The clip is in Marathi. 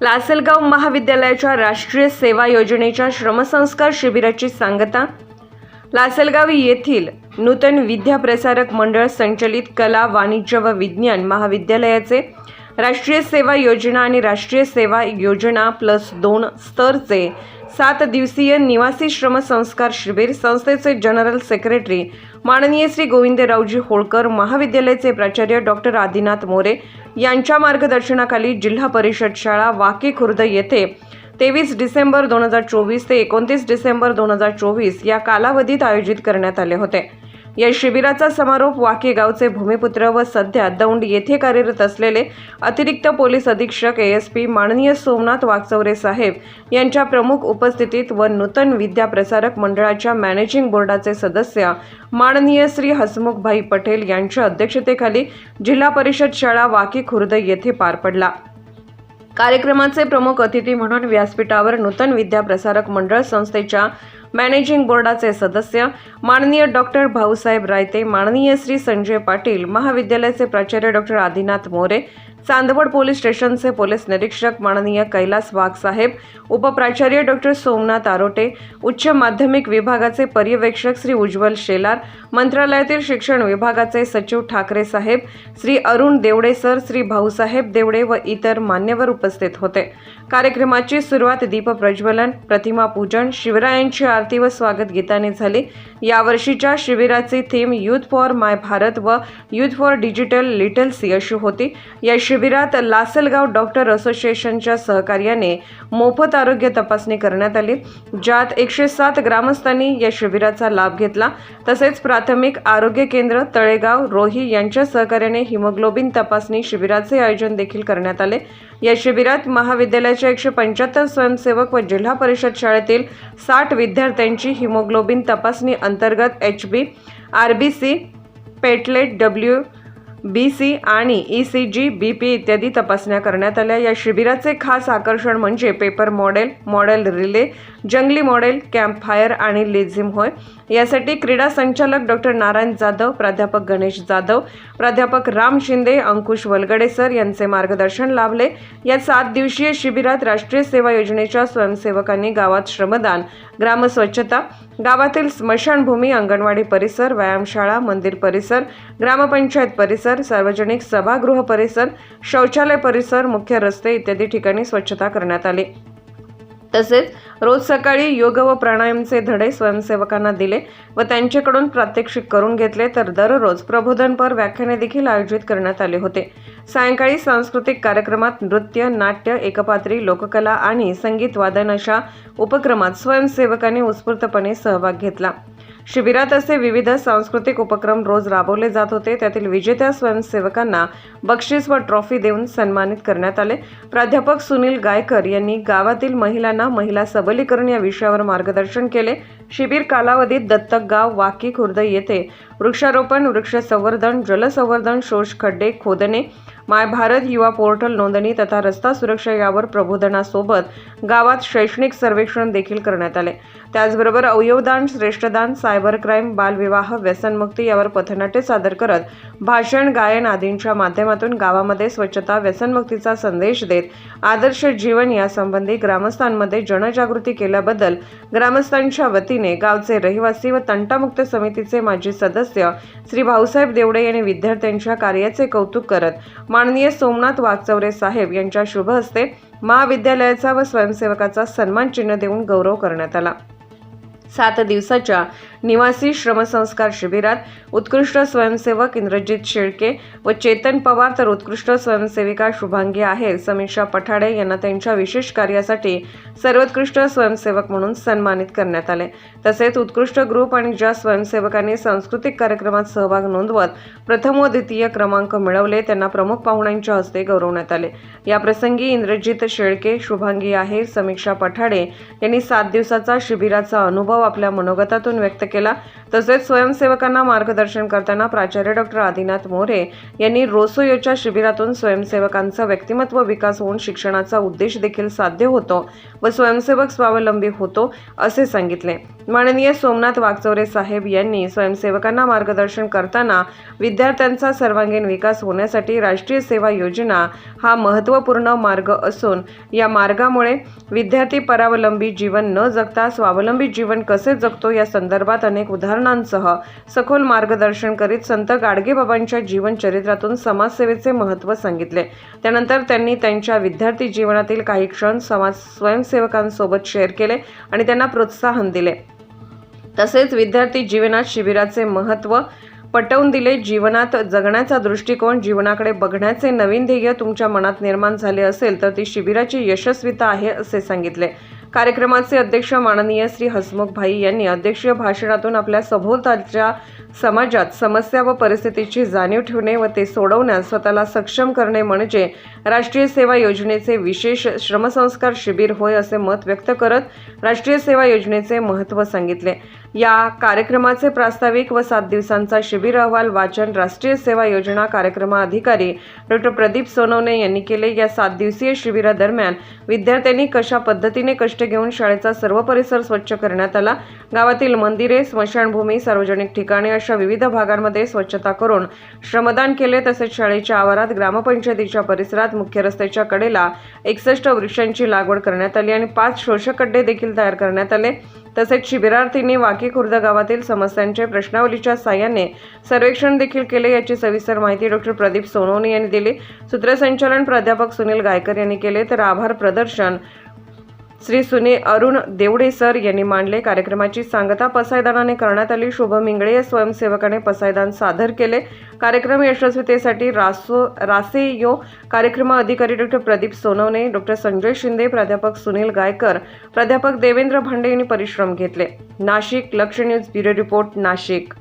लासलगाव महाविद्यालयाच्या राष्ट्रीय सेवा योजनेच्या श्रमसंस्कार शिबिराची सांगता लासलगाव येथील नूतन विद्याप्रसारक मंडळ संचलित कला वाणिज्य व विज्ञान महाविद्यालयाचे राष्ट्रीय सेवा योजना आणि राष्ट्रीय सेवा योजना प्लस दोन स्तरचे सात दिवसीय निवासी श्रमसंस्कार शिबिर संस्थेचे जनरल सेक्रेटरी माननीय श्री गोविंदरावजी होळकर महाविद्यालयाचे प्राचार्य डॉक्टर आदिनाथ मोरे यांच्या मार्गदर्शनाखाली जिल्हा परिषद शाळा वाकी खुर्द येथे तेवीस डिसेंबर दोन हजार चोवीस ते एकोणतीस डिसेंबर दोन हजार चोवीस या कालावधीत आयोजित करण्यात आले होते. या शिबिराचा समारोप वाकी गावचे भूमिपुत्र व सध्या दौंड येथे कार्यरत असलेले अतिरिक्त पोलीस अधीक्षक ए एस पी माननीय सोमनाथ वागचौरे साहेब यांच्या प्रमुख उपस्थितीत व नूतन विद्याप्रसारक मंडळाच्या मॅनेजिंग बोर्डाचे सदस्य माननीय श्री हसमुखभाई पटेल यांच्या अध्यक्षतेखाली जिल्हा परिषद शाळा वाकी खुर्द येथे पार पडला. कार्यक्रमाचे प्रमुख अतिथी म्हणून व्यासपीठावर नूतन विद्याप्रसारक मंडळ संस्थेच्या मॅनेजिंग बोर्डाचे सदस्य माननीय डॉक्टर भाऊसाहेब रायते माननीय श्री संजय पाटील महाविद्यालयाचे प्राचार्य डॉक्टर आदिनाथ मोरे चांदवड पोलीस स्टेशनचे पोलीस निरीक्षक माननीय कैलास वाघसाहेब उपप्राचार्य डॉक्टर सोमनाथ आरोटे उच्च माध्यमिक विभागाचे पर्यवेक्षक श्री उज्ज्वल शेलार मंत्रालयातील शिक्षण विभागाचे सचिव ठाकरे साहेब श्री अरुण देवडे सर श्री भाऊसाहेब देवडे व इतर मान्यवर उपस्थित होते. कार्यक्रमाची सुरुवात दीपप्रज्वलन प्रतिमा पूजन शिवरायांची आरती व स्वागत गीताने झाली. यावर्षीच्या शिबिराची theme youth for my Bharat व युथ फॉर डिजिटल लिटलसी अशी होती. या शिबिरात लासलगाव डॉक्टर असोसिएशनच्या सहकार्याने मोफत आरोग्य तपासणी करण्यात आली. ज्यात एकशे सात ग्रामस्थांनी या शिबिराचा लाभ घेतला. तसेच प्राथमिक आरोग्य केंद्र तळेगाव रोही यांच्या सहकार्याने हिमोग्लोबिन तपासणी शिबिराचे आयोजन देखील करण्यात आले. या शिबिरात महाविद्यालयाच्या एकशे पंच्याहत्तर स्वयंसेवक व जिल्हा परिषद शाळेतील साठ विद्यार्थ्यांची हिमोग्लोबिन तपासणी अंतर्गत H B R B C platelet W B C आणि E C G B P इत्यादी तपासण्या करण्यात आल्या. या शिबिराचे खास आकर्षण म्हणजे पेपर मॉडेल मॉडेल रिले जंगली मॉडेल कॅम्प फायर आणि लेझिम होय. यासाठी क्रीडा संचालक डॉक्टर नारायण जाधव प्राध्यापक गणेश जाधव प्राध्यापक राम शिंदे अंकुश वलगडे सर यांचे मार्गदर्शन लाभले. या सात दिवसीय शिबिरात राष्ट्रीय सेवा योजनेच्या स्वयंसेवकांनी गावात श्रमदान ग्रामस्वच्छता गावातील स्मशानभूमी अंगणवाडी परिसर व्यायामशाळा मंदिर परिसर ग्रामपंचायत परिसर सार्वजनिक सभागृह परिसर शौचालय परिसर मुख्य रस्ते इत्यादी ठिकाणी स्वच्छता करण्यात आली. तसेच रोज सकाळी योग व प्राणायामचे धडे स्वयंसेवकांना दिले व त्यांच्याकडून प्रात्यक्षिक करून घेतले तर दररोज प्रबोधनपर व्याख्याने देखील आयोजित करण्यात आले होते. सायंकाळी सांस्कृतिक कार्यक्रमात नृत्य नाट्य एकपात्री लोककला आणि संगीत वादन अशा उपक्रमात स्वयंसेवकांनी उत्स्फूर्तपणे सहभाग घेतला. शिबिरात असे विविध सांस्कृतिक उपक्रम रोज राबवले जात होते. त्यातील विजेत्या स्वयंसेवकांना बक्षीस व ट्रॉफी देऊन सन्मानित करण्यात आले. प्राध्यापक सुनील गायकर यांनी गावातील महिलांना महिला सबलीकरण या विषयावर मार्गदर्शन केले. शिबिर कालावधीत दत्तक गाव वाकी खुर्द येथे वृक्षारोपण वृक्ष संवर्धन जलसंवर्धन शोष खड्डे खोदणे माय भारत युवा पोर्टल नोंदणी तथा रस्ता सुरक्षा यावर प्रबोधनासोबत गावात शैक्षणिक सर्वेक्षण देखील करण्यात आले. त्याचबरोबर अवयवदान श्रेष्ठदान सायबर क्राईम बालविवाह व्यसनमुक्ती यावर पथनाट्य सादर करत भाषण गायन आदींच्या माध्यमातून गावामध्ये स्वच्छता व्यसनमुक्तीचा संदेश देत आदर्श जीवन यासंबंधी ग्रामस्थांमध्ये जनजागृती केल्याबद्दल ग्रामस्थांच्या वतीने गावचे रहिवासी व तंटामुक्त समितीचे माजी सदस्य श्री भाऊसाहेब देवडे यांनी विद्यार्थ्यांच्या कार्याचे कौतुक करत माननीय सोमनाथ वागचौरे साहेब यांच्या शुभ हस्ते महाविद्यालयाचा व स्वयंसेवकाचा सन्मान चिन्ह देऊन गौरव करण्यात आला. सात दिवसाच्या निवासी श्रमसंस्कार शिबिरात उत्कृष्ट स्वयंसेवक इंद्रजित शेळके व चेतन पवार तर उत्कृष्ट स्वयंसेविका शुभांगी आहेत. समीक्षा पठाडे यांना त्यांच्या विशेष कार्यासाठी सर्वोत्कृष्ट स्वयंसेवक म्हणून सन्मानित करण्यात आले. तसेच उत्कृष्ट ग्रुप आणि ज्या स्वयंसेवकांनी सांस्कृतिक कार्यक्रमात सहभाग नोंदवत प्रथम व द्वितीय क्रमांक मिळवले त्यांना प्रमुख पाहुण्यांच्या हस्ते गौरवण्यात आले. या प्रसंगी इंद्रजित शेळके शुभांगी आहेर समीक्षा पठाडे यांनी सात दिवसाचा शिबिराचा अनुभव अनुभव आपल्या मनोगतातून व्यक्त केला. तसेच स्वयंसेवकांना मार्गदर्शन करताना प्राचार्य डॉक्टर आदिनाथ मोरे यांनी रोसोयोच्या शिबिरातून स्वयंसेवकांचा व्यक्तिमत्व विकास होऊन शिक्षणाचा उद्देश देखील साध्य होतो व स्वयंसेवक स्वावलंबी होतो असे सांगितले. माननीय सोमनाथ वागचौरे साहेब यांनी स्वयंसेवकांना मार्गदर्शन करताना विद्यार्थ्यांचा सर्वांगीण विकास होण्यासाठी राष्ट्रीय सेवा योजना हा महत्त्वपूर्ण मार्ग असून या मार्गामुळे विद्यार्थी परावलंबी जीवन न जगता स्वावलंबी जीवन कसे जगतो या संदर्भात अनेक उदाहरणांसह सखोल मार्गदर्शन करीत संत गाडगेबाबांच्या जीवनचरित्रातून समाजसेवेचे महत्त्व सांगितले. त्यानंतर त्यांनी त्यांच्या विद्यार्थी जीवनातील काही क्षण समाज स्वयंसेवकांसोबत शेअर केले आणि त्यांना प्रोत्साहन दिले. तसेच विद्यार्थी जीवनात शिबिराचे महत्त्व पटवून दिले. जीवनात जगण्याचा दृष्टिकोन जीवनाकडे बघण्याचे नवीन ध्येय तुमच्या मनात निर्माण झाले असेल तर ती शिबिराची यशस्वीता आहे असे सांगितले. कार्यक्रमाचे अध्यक्ष माननीय श्री हसमुख भाई यांनी अध्यक्षीय भाषणातून आपल्या सभोवतालच्या समाजात समस्या व परिस्थितीची जाणीव ठेवणे व ते सोडवण्यास स्वतःला सक्षम करणे म्हणजे राष्ट्रीय सेवा योजनेचे विशेष श्रमसंस्कार शिबिर होय असे मत व्यक्त करत राष्ट्रीय सेवा योजनेचे महत्त्व सांगितले. या कार्यक्रमाचे प्रास्ताविक व सात दिवसांचा शिबिर अहवाल वाचन राष्ट्रीय सेवा योजना कार्यक्रमाधिकारी डॉक्टर प्रदीप सोनवणे यांनी केले. या सात दिवसीय शिबिरादरम्यान विद्यार्थ्यांनी कशा पद्धतीने कष्ट घेऊन शाळेचा सर्व परिसर स्वच्छ करण्यात आला? गावातील मंदिरे स्मशानभूमी सार्वजनिक ठिकाणे अशा विविध भागांमध्ये स्वच्छता करून श्रमदान केले तसेच शाळेच्या आवारात ग्रामपंचायतीच्या परिसरात मुख्य रस्त्याच्या कडेला एकसष्ट वृक्षांची लागवड करण्यात आली आणि पाच शोषखड्डे देखील तयार करण्यात आले. तसेच शिबिरार्थींनी वाकी खुर्द गावातील समस्यांचे प्रश्नावलीच्या साह्याने सर्वेक्षण देखील केले याची सविस्तर माहिती डॉक्टर प्रदीप सोनवणे यांनी दिली. सूत्रसंचालन प्राध्यापक सुनील गायकर यांनी केले. तर आभार प्रदर्शन श्री सुने अरुण देवडे सर यांनी मांडले कार्यक्रमाची सांगता पसायदानाने करण्यात आली. शुभम इंगळे या स्वयंसेवकाने पसायदान सादर केले. कार्यक्रम यशस्वीतेसाठी रासो रासेयो कार्यक्रम अधिकारी डॉक्टर प्रदीप सोनवणे डॉक्टर संजय शिंदे प्राध्यापक सुनील गायकर प्राध्यापक देवेंद्र भांडे यांनी परिश्रम घेतले. नाशिक लक्ष न्यूज ब्युरो रिपोर्ट नाशिक.